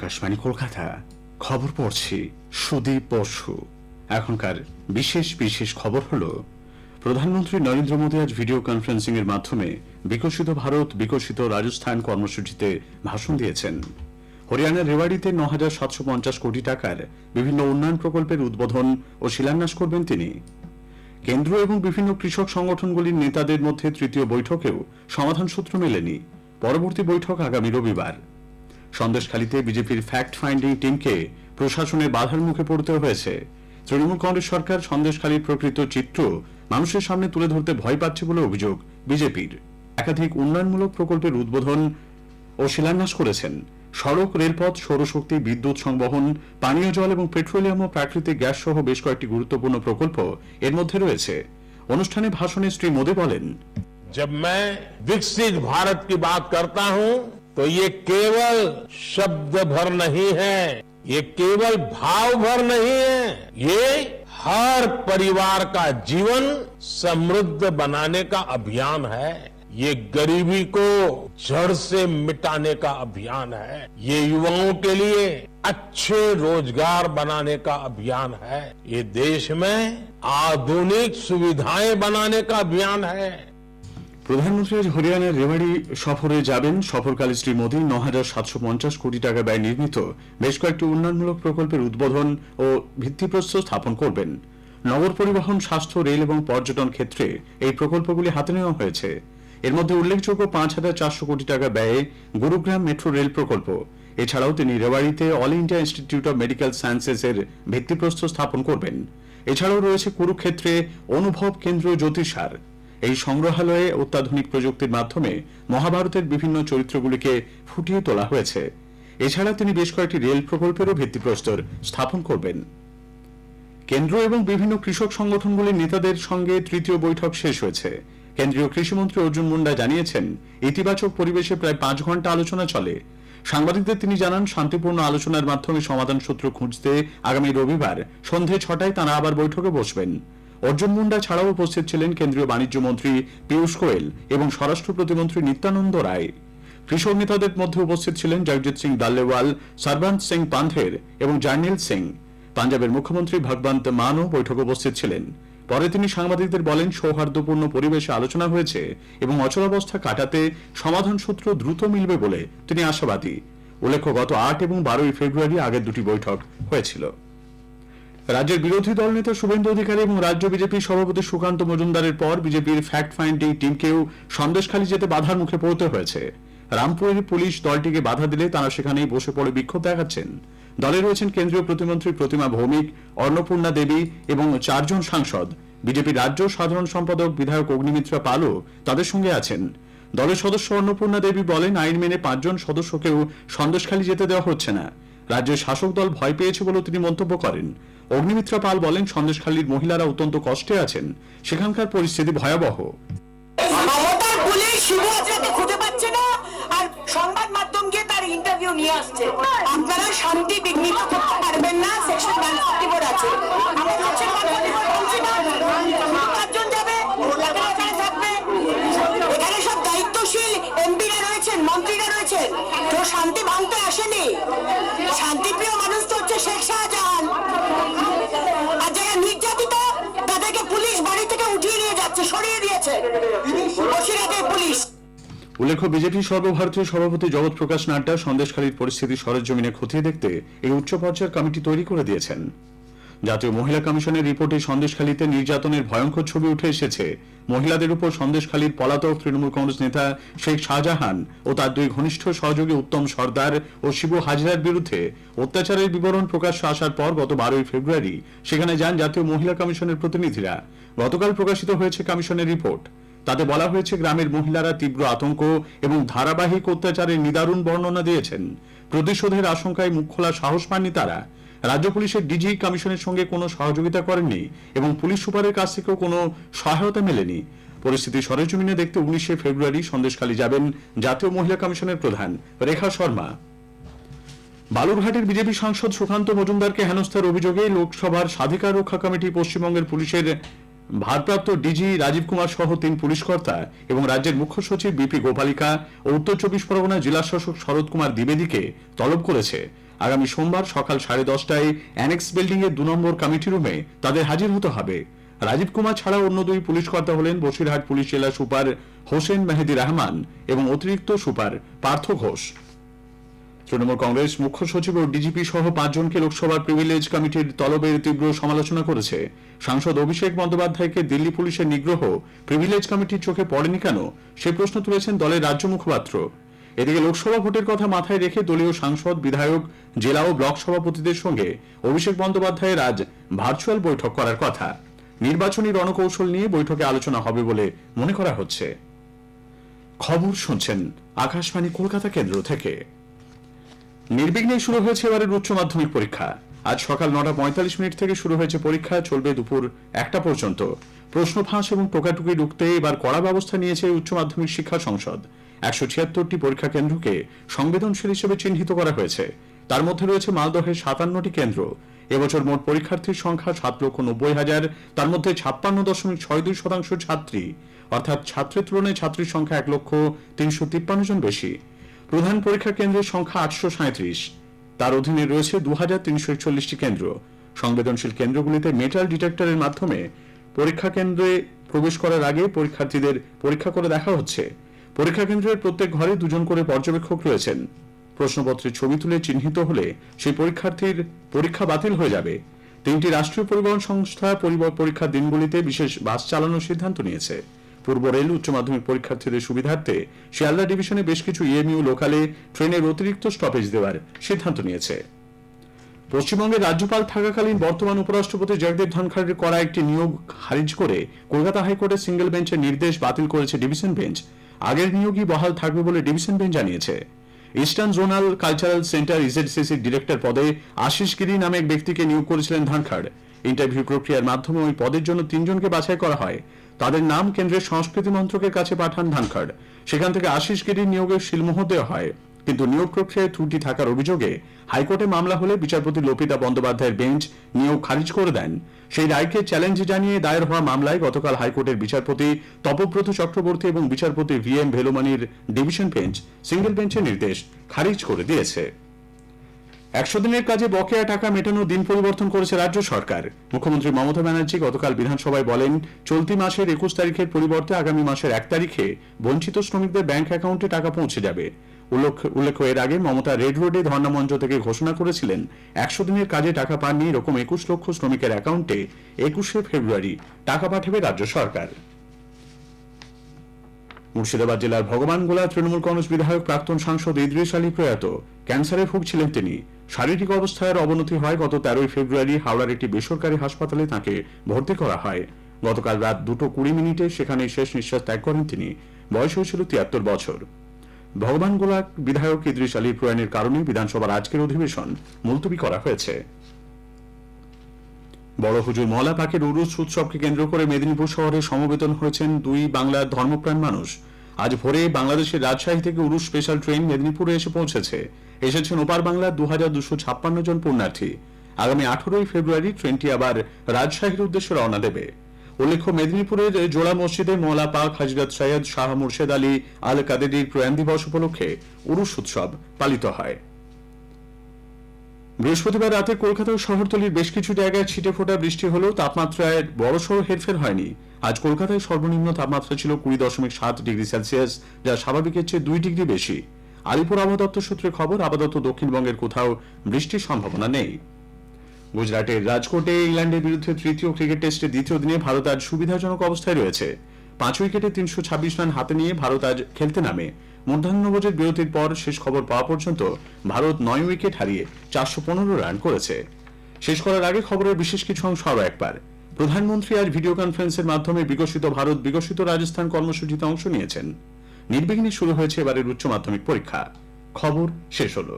আকাশবাণী কলকাতা। খবর পড়ছি সুদীপ বসু। এখনকার বিশেষ বিশেষ খবর হল, প্রধানমন্ত্রী নরেন্দ্র মোদী আজ ভিডিও কনফারেন্সিং এর মাধ্যমে বিকশিত ভারত, বিকশিত রাজস্থান কর্মসূচিতে ভাষণ দিয়েছেন। হরিয়ানার রেওয়াড়িতে ন হাজার সাতশো পঞ্চাশ কোটি টাকার বিভিন্ন উন্নয়ন প্রকল্পের উদ্বোধন ও শিলান্যাস করবেন তিনি। কেন্দ্র এবং বিভিন্ন কৃষক সংগঠনগুলির নেতাদের মধ্যে তৃতীয় বৈঠকেও সমাধান সূত্র মেলেনি। পরবর্তী বৈঠক আগামী রবিবার। সন্দেশখালীতে বিজেপির ফ্যাক্ট ফাইন্ডিং টিমকে প্রশাসনের বাধার মুখে পড়তে হয়েছে তৃণমূল কংগ্রেস সরকার সন্দেশখালীর প্রকৃত চিত্র মানুষের সামনে তুলে ধরতে ভয় পাচ্ছে বলে অভিযোগ বিজেপির একাধিক উন্নয়নমূলক প্রকল্পের উদ্বোধন ও শিলান্যাস করেছেন সড়ক রেলপথ সৌরশক্তি বিদ্যুৎ সংবহন পানীয় জল এবং পেট্রোলিয়াম ও প্রাকৃতিক গ্যাস সহ বেশ কয়েকটি গুরুত্বপূর্ণ প্রকল্প এর মধ্যে রয়েছে অনুষ্ঠানে ভাষণে শ্রী মোদী বলেন जब मैं विकसित भारत की बात करता हूं तो ये केवल शब्द भर नहीं है, ये केवल भाव भर नहीं है। ये हर परिवार का जीवन समृद्ध बनाने का अभियान है। ये गरीबी को जड़ से मिटाने का अभियान है। ये युवाओं के लिए अच्छे रोज़गार बनाने का अभियान है। ये देश में आधुनिक सुविधाएँ बनाने का अभियान है। প্রধানমন্ত্রী হরিয়ানার রেওয়াড়ি সফরে যাবেন সফরকালে শ্রী মোদী ন হাজার সাতশো পঞ্চাশ কোটি টাকা ব্যয় নির্মিত। বেশ কয়েকটি উন্নয়নমূলক প্রকল্পের উদ্বোধন ও ভিত্তিপ্রস্তর স্থাপন করবেন। নগর পরিবহন, স্বাস্থ্য, রেল এবং পর্যটন ক্ষেত্রে এই প্রকল্পগুলি হাতে নেওয়া হয়েছে। এর মধ্যে উল্লেখযোগ্য পাঁচ হাজার চারশো কোটি টাকা ব্যয়ে গুরুগ্রাম মেট্রো রেল প্রকল্প। এছাড়াও তিনি রেওয়াড়িতে All India Institute of Medical Sciences এর ভিত্তিপ্রস্তর স্থাপন করবেন। এছাড়াও রয়েছে কুরুক্ষেত্রে অনুভব কেন্দ্র জ্যোতিষার। এই সংগ্রহালয়ে অত্যাধুনিক প্রযুক্তির মাধ্যমে মহাভারতের বিভিন্ন চরিত্রগুলিকে ফুটিয়ে তোলা হয়েছে। এছাড়া তিনি বেশ কয়েকটি রেল প্রকল্পেরও ভিত্তিপ্রস্তর স্থাপন করবেন। কেন্দ্র এবং বিভিন্ন কৃষক সংগঠনগুলির নেতাদের সঙ্গে তৃতীয় বৈঠক শেষ হয়েছে। কেন্দ্রীয় কৃষিমন্ত্রী অর্জুন মুন্ডা জানিয়েছেন, ইতিবাচক পরিবেশে প্রায় পাঁচ ঘণ্টা আলোচনা চলে। সাংবাদিকদের তিনি জানান, শান্তিপূর্ণ আলোচনার মাধ্যমে সমাধান সূত্র খুঁজতে আগামী রবিবার সন্ধে ছটায় তারা আবার বৈঠকে বসবেন। অর্জুন মুন্ডা ছাড়াও উপস্থিত ছিলেন কেন্দ্রীয় বাণিজ্য মন্ত্রী পীয়ূষ গোয়েল এবং স্বরাষ্ট্র প্রতিমন্ত্রী নিত্যানন্দ রায়। কৃষক নেতাদের মধ্যে উপস্থিত ছিলেন জগজিৎ সিং দাল্লেওয়াল সর্বান্ত সিং পান্ধের এবং জার্নিল সিং। পাঞ্জাবের মুখ্যমন্ত্রী ভগবন্ত মানও বৈঠকে উপস্থিত ছিলেন। পরে তিনি সাংবাদিকদের বলেন, সৌহার্দ্যপূর্ণ পরিবেশে আলোচনা হয়েছে এবং অচলাবস্থা কাটাতে সমাধান সূত্র দ্রুত মিলবে বলে তিনি আশাবাদী। উল্লেখ্য, গত আট এবং বারোই ফেব্রুয়ারি আগের দুটি বৈঠক হয়েছিল। রাজ্যের বিরোধী দল নেতা শুভেন্দু অধিকারী এবং রাজ্য বিজেপি সভাপতি সুকান্ত মজুমদারের পর বিজেপির ফ্যাক্ট ফাইন্ডিং টিমকেও সন্দেশখালী যেতে বাধার মুখে পড়তে হয়েছে। রামপুরের পুলিশ দলটিকে বাধা দিলে তারা সেখানেই বসে পড়ে বিক্ষোভ দেখাচ্ছেন। দলে রয়েছেন কেন্দ্রীয় প্রতিমন্ত্রী প্রতিমা ভৌমিক, অন্নপূর্ণা দেবী এবং চারজন সাংসদ। বিজেপি রাজ্য সাধারণ সম্পাদক বিধায়ক অগ্নিমিত্রা পালও তাদের সঙ্গে আছেন। দলের সদস্য অন্নপূর্ণা দেবী বলেন, আইন মেনে পাঁচজন সদস্যকেও সন্দেশখালী যেতে দেওয়া হচ্ছে না। রাজ্যের শাসক দল ভয় পেয়েছে বলেও তিনি মন্তব্য করেন। অগ্নিমিত্রা পাল বলেন, সন্দেশখালীর মহিলারা অত্যন্ত কষ্টে আছেন। সেখানকার পরিস্থিতি ভয়াবহ। মন্ত্রীরা কেউ শান্তি ভাঙতে আসেনি। শান্তিপ্রিয় মানুষ তো হচ্ছে শেখ শাহজাহান। আর যারা নির্যাতিত, তাদেরকে পুলিশ বাড়ি থেকে উঠিয়ে নিয়ে যাচ্ছে, সরিয়ে দিয়েছে। পুলিশ। উল্লেখ্য, বিজেপি সর্বভারতীয় সভাপতি জগৎ প্রকাশ নাড্ডা সন্দেশখালীর পরিস্থিতি সরেজমিনে খতিয়ে দেখতে এই উচ্চ পর্যায়ের কমিটি তৈরি করে দিয়েছেন। জাতীয় মহিলা কমিশনের রিপোর্টে সন্দেশখালীতে নির্যাতনের ভয়ঙ্কর ছবি উঠে এসেছে। মহিলাদের উপর সন্দেশখালীর পলাতক তৃণমূল কংগ্রেস নেতা শেখ শাহজাহান ও তার দুই ঘনিষ্ঠ সহযোগী উত্তম সর্দার ও শিবু হাজরার বিরুদ্ধে অত্যাচারের বিবরণ প্রকাশ্য আসার পর গত বারোই ফেব্রুয়ারি সেখানে যান জাতীয় মহিলা কমিশনের প্রতিনিধিরা। গতকাল প্রকাশিত হয়েছে কমিশনের রিপোর্ট। তাতে বলা হয়েছে, গ্রামের মহিলারা তীব্র আতঙ্ক এবং ধারাবাহিক অত্যাচারের নিদারুণ বর্ণনা দিয়েছেন। প্রতিশোধের আশঙ্কায় মুখ খোলা সাহস পাননি তারা। রাজ্য পুলিশের ডিজি কমিশনের সঙ্গে কোনো সহযোগিতা করেননি এবং পুলিশ সুপারের কাছ থেকেও কোনো সহায়তা মেলেনি। পরিস্থিতি সরেজমিনে দেখতে উনিশে ফেব্রুয়ারি সন্দেশখালী যাবেন জাতীয় মহিলা কমিশনের প্রধান রেখা শর্মা। বালুরঘাটের বিজেপি সাংসদ সুকান্ত মজুমদারকে হেনস্থার অভিযোগে লোকসভার স্বাধিকার রক্ষা কমিটি পশ্চিমবঙ্গের পুলিশের ভারপ্রাপ্ত ডিজি রাজীব কুমার সহ তিন পুলিশকর্তা এবং রাজ্যের মুখ্য সচিব বিপি গোপালিকা ও উত্তর চব্বিশ পরগনা জেলা শাসক শরৎ কুমার দ্বিবেদীকে তলব করেছে। আগামী সোমবার সকাল সাড়ে দশটায় অ্যানেক্স বিল্ডিং এর দু নম্বর কমিটি রুমে তাদের হাজির হতে হবে। রাজীব কুমার ছাড়া অন্য দুই পুলিশ কর্তা হলেন বসিরহাট পুলিশ জেলা সুপার হোসেন মেহেদি রহমান এবং অতিরিক্ত সুপার পার্থ ঘোষ। তৃণমূল কংগ্রেস মুখ্য সচিব ও ডিজিপি সহ পাঁচজনকে লোকসভার প্রিভিলেজ কমিটির তলবের তীব্র সমালোচনা করেছে। সাংসদ অভিষেক বন্দ্যোপাধ্যায়কে দিল্লি পুলিশের নিগ্রহ, প্রিভিলেজ কমিটির চোখে পড়েনি কেন? সে প্রশ্ন তুলেছেন দলের রাজ্য মুখপাত্র। এদিকে লোকসভা ভোটের কথা মাথায় রেখে দলীয় সাংসদ, বিধায়ক, জেলা ও ব্লক সভাপতিদের সঙ্গে অভিষেক বন্দ্যোপাধ্যায়ের আজ ভার্চুয়াল বৈঠক করার কথা। নির্বাচনী রণকৌশল নিয়ে বৈঠকে আলোচনা হবে বলে মনে করা হচ্ছে। খবর শুনছেন আকাশবাণী কলকাতা কেন্দ্র থেকে। নির্বিঘ্নে শুরু হয়েছে এবারের উচ্চ মাধ্যমিক পরীক্ষা। আজ সকাল নটা পঁয়তাল্লিশ মিনিট থেকে শুরু হয়েছে পরীক্ষা, চলবে দুপুর একটা পর্যন্ত। প্রশ্ন ফাঁস এবং টোকাটুকি রুখতে এবার কড়া ব্যবস্থা নিয়েছে উচ্চ মাধ্যমিক শিক্ষা সংসদ। একশো ছিয়াত্তরটি পরীক্ষা কেন্দ্রকে সংবেদনশীল হিসেবে চিহ্নিত করা হয়েছে। তার মধ্যে রয়েছে মালদহের সাতান্নটি কেন্দ্র। এবছর মোট পরীক্ষার্থীর সংখ্যা সাত লক্ষ নব্বই হাজার, তার মধ্যে ছাপ্পান্ন দশমিক ছয় দুই শতাংশ ছাত্রী। অর্থাৎ ছাত্রের তুলনায় ছাত্রীর সংখ্যা এক লক্ষ তিনশো তিপ্পান্ন জন বেশি। প্রধান পরীক্ষা কেন্দ্রের সংখ্যা আটশো সাঁত্রিশ তার অধীনে রয়েছে দু হাজার তিনশো একচল্লিশটি কেন্দ্র। সংবেদনশীল কেন্দ্রগুলিতে মেটাল ডিটেক্টরের মাধ্যমে পরীক্ষা কেন্দ্রে প্রবেশ করার আগে পরীক্ষার্থীদের পরীক্ষা করে দেখা হচ্ছে। পরীক্ষা কেন্দ্রের প্রত্যেক ঘরে দুজন করে পর্যবেক্ষক রয়েছেন। প্রশ্নপত্রের ছবি তুলে চিহ্নিত হলে সেই পরীক্ষার্থীর পরীক্ষা বাতিল হয়ে যাবে। তিনটি রাষ্ট্রীয় পরিবহন সংস্থা পরীক্ষার দিনগুলিতে বিশেষ বাস চালানোর সিদ্ধান্ত নিয়েছে। পূর্ব রেল, উচ্চ মাধ্যমিক পরীক্ষার্থীদের সুবিধার্থে শিয়ালদা ডিভিশনে বেশ কিছু ইএমইউ লোকালে ট্রেনের অতিরিক্ত স্টপেজ দেওয়ার সিদ্ধান্ত নিয়েছে। পশ্চিমবঙ্গের রাজ্যপাল থাকাকালীন বর্তমান উপরাষ্ট্রপতি জগদীপ ধনখড়ের করা একটি নিয়োগ খারিজ করে কলকাতা হাইকোর্টের সিঙ্গেল বেঞ্চের নির্দেশ বাতিল করেছে ডিভিশন বেঞ্চ। আগের নিয়োগই বহাল থাকবে বলে ডিভিশন বেঞ্চ জানিয়েছে। ইস্টার্ন জোনাল কালচারাল সেন্টার ইজেডসিসির ডিরেক্টর পদে আশিস গিরি নামে এক ব্যক্তিকে নিয়োগ করেছিলেন ধানখাড়। ইন্টারভিউ প্রক্রিয়ার মাধ্যমে ওই পদের জন্য তিনজনকে বাছাই করা হয়। তাদের নাম কেন্দ্রের সংস্কৃতি মন্ত্রকের কাছে পাঠান ধানখাড়। সেখান থেকে আশিস গিরির নিয়োগের শিলমোহর দেওয়া হয়। কিন্তু নিয়োগ প্রক্রিয়ায় ত্রুটি থাকার অভিযোগে হাইকোর্টে মামলা হলে বিচারপতি লোপিতা বন্দ্যোপাধ্যায়ের বেঞ্চ নিয়োগ খারিজ করে দেন। সেই রায়কে চ্যালেঞ্জ জানিয়ে দায়ের হওয়া মামলায় গতকাল হাইকোর্টের বিচারপতি তপব্রত চক্রবর্তী এবং বিচারপতি ভি এম ভেলুমানির ডিভিশন বেঞ্চ সিঙ্গেল বেঞ্চের নির্দেশ খারিজ করে দিয়েছে। একশো দিনের কাজে বকেয়া টাকা মেটানোর দিন পরিবর্তন করেছে রাজ্য সরকার। মুখ্যমন্ত্রী মমতা ব্যানার্জি গতকাল বিধানসভায় বলেন, চলতি মাসের একুশ তারিখের পরিবর্তে আগামী মাসের এক তারিখে বঞ্চিত শ্রমিকদের ব্যাংক অ্যাকাউন্টে টাকা পৌঁছে যাবে। উল্লেখ্য এর আগে মমতা রেড রোডে ধর্ণামঞ্চ থেকে ঘোষণা করেছিলেন, একশো দিনের কাজে টাকা পাননি এরকম একুশ লক্ষ শ্রমিকের অ্যাকাউন্টে একুশে ফেব্রুয়ারি টাকা পাঠাবে রাজ্য সরকার। মুর্শিদাবাদ জেলার ভগবানগোলা তৃণমূল কংগ্রেস বিধায়ক প্রাক্তন সাংসদ ইদ্রিস আলী প্রয়াত, ক্যান্সারে ভুগছিলেন তিনি। শারীরিক অবস্থার অবনতি হয় গত তেরোই ফেব্রুয়ারি হাওড়ার একটি বেসরকারি হাসপাতালে তাকে ভর্তি করা হয়। গতকাল রাত দুটো কুড়ি মিনিটে সেখানে শেষ নিঃশ্বাস ত্যাগ করেন তিনি। বয়স হয়েছিল তিয়াত্তর বছর। ভগবানগোলা বিধায়ক ইদ্রিস আলীর প্রয়াণের কারণে বিধানসভার আজকের অধিবেশন মুলতবি করা হয়েছে। বড় হুজুর মহলা পাকের উরুস উৎসবকে কেন্দ্র করে মেদিনীপুর শহরে সমবেতন হয়েছেন দুই বাংলার ধর্মপ্রাণ মানুষ। আজ ভোরে বাংলাদেশের রাজশাহী থেকে উরুস স্পেশাল ট্রেন মেদিনীপুরে এসে পৌঁছেছে। এসেছেন ওপার বাংলার দু হাজার দুশো ছাপ্পান্ন জন পুণ্যার্থী। আগামী আঠারোই ফেব্রুয়ারি ট্রেনটি আবার রাজশাহীর উদ্দেশ্যে রওনা দেবে। উল্লেখ্য, মেদিনীপুরের জোড়া মসজিদে মৌলা পাক হজরত সৈয়দ শাহ মুর্শেদ আলী আল কাদেরির প্রয়াণ দিবস উপলক্ষে উরুস উৎসব পালিত হয়। বৃহস্পতিবার রাতে কলকাতা শহরতলির বেশ কিছু জায়গায় ছিটে ফোটা বৃষ্টি হলেও তাপমাত্রায় বড়সড় হেরফের হয়নি। আজ কলকাতায় সর্বনিম্ন তাপমাত্রা ছিল কুড়ি দশমিক সাত ডিগ্রি সেলসিয়াস, যা স্বাভাবিকের চেয়ে দুই ডিগ্রি বেশি। আলিপুর আবহাওয়া দপ্তর সূত্রে খবর দপ্তর দক্ষিণবঙ্গের কোথাও বৃষ্টির সম্ভাবনা নেই। গুজরাটের রাজকোটে ইংল্যান্ডের বিরুদ্ধে তৃতীয় ক্রিকেট টেস্টের দ্বিতীয় দিনে ভারত আজ সুবিধাজনক অবস্থায় রয়েছে। পাঁচ উইকেটে তিনশো ছাব্বিশ রান হাতে নিয়ে ভারত আজ খেলতে নামে। মধ্যাহ্নভোজের বিরতির পর শেষ খবর পাওয়া পর্যন্ত ভারত নয় উইকেট হারিয়ে চারশো পনেরো রান করেছে। শেষ করার আগে খবরের বিশেষ কিছু অংশ আরও একবার। প্রধানমন্ত্রী আজ ভিডিও কনফারেন্সের মাধ্যমে বিকশিত ভারত, বিকশিত রাজস্থান কর্মসূচিতে অংশ নিয়েছেন। নির্বিঘ্নে শুরু হয়েছে এবারের উচ্চ মাধ্যমিক পরীক্ষা। খবর শেষ হলো।